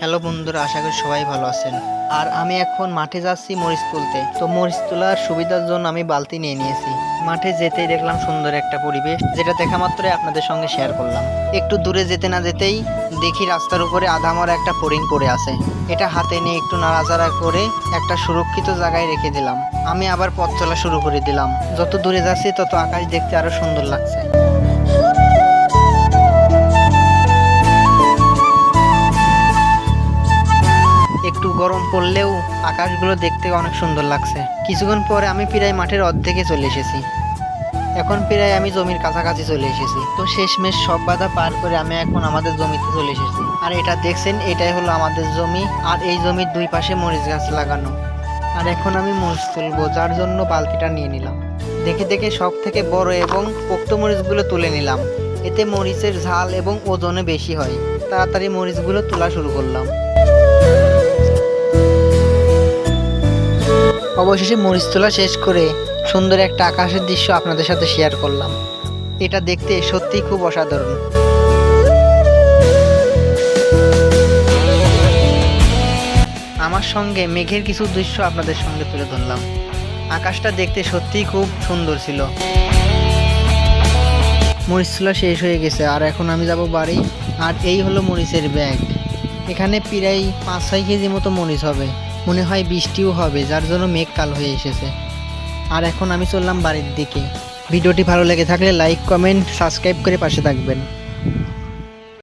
Hello বন্ধুরা, আশা করি সবাই ভালো আছেন। আর আমি এখন মাঠে যাচ্ছি মরিচ তুলতে। তো মরিচ তোলার সুবিধার জন্য আমি বালতি নিয়ে নিয়েছি। মাঠে যেতেই দেখলাম সুন্দর একটা পরিবেশ, যেটা দেখা মাত্রই আপনাদের সঙ্গে শেয়ার করলাম। একটু দূরে যেতে না যেতেই দেখি রাস্তার উপরে আধামরা একটা ফড়িং পড়ে আছে। এটা হাতে নিয়ে একটু নাড়াচাড়া করে একটা সুরক্ষিত জায়গায় রেখে দিলাম। আমি আবার পথ চলা শুরু করে দিলাম। যত দূরে যাচ্ছি তত আকাশ দেখতে আরও সুন্দর লাগছে। গরম পড়লেও আকাশগুলো দেখতে অনেক সুন্দর লাগছে। কিছুক্ষণ পরে আমি প্রায় মাঠের অর্ধেকে চলে এসেছি। এখন প্রায় আমি জমির কাছাকাছি চলে এসেছি। তো শেষমেশ সব বাধা পার করে আমি এখন আমাদের জমিতে চলে এসেছি। আর এটা দেখছেন, এটাই হলো আমাদের জমি। আর এই জমির দুই পাশে মরিচ গাছ লাগানো। আর এখন আমি মরিচ তুলবো, যার জন্য বালতিটা নিয়ে নিলাম। দেখে দেখে সব থেকে বড় এবং পোক্ত মরিচগুলো তুলে নিলাম। এতে মরিচের ঝাল এবং ওজনে বেশি হয়। তাড়াতাড়ি মরিচগুলো তোলা শুরু করলাম। অবশেষে মরিচ তোলা শেষ করে সুন্দর একটা আকাশের দৃশ্য আপনাদের সাথে শেয়ার করলাম। এটা দেখতে সত্যিই খুব অসাধারণ। আমার সঙ্গে মেঘের কিছু দৃশ্য আপনাদের সঙ্গে তুলে ধরলাম। আকাশটা দেখতে সত্যিই খুব সুন্দর ছিল। মরিচ তোলা শেষ হয়ে গেছে, আর এখন আমি যাব বাড়ি, আর এই হলো মরিচের ব্যাগ এখানে প্রায় পাঁচ ছয় কেজি মতো মরিচ হবে। মনে হয় বৃষ্টিও হবে, যার জন্য মেঘ কাল হয়ে এসেছে। আর এখন আমি চললাম বাড়ির দিকে। ভিডিওটি ভালো লেগে থাকলে লাইক কমেন্ট সাবস্ক্রাইব করে পাশে থাকবেন।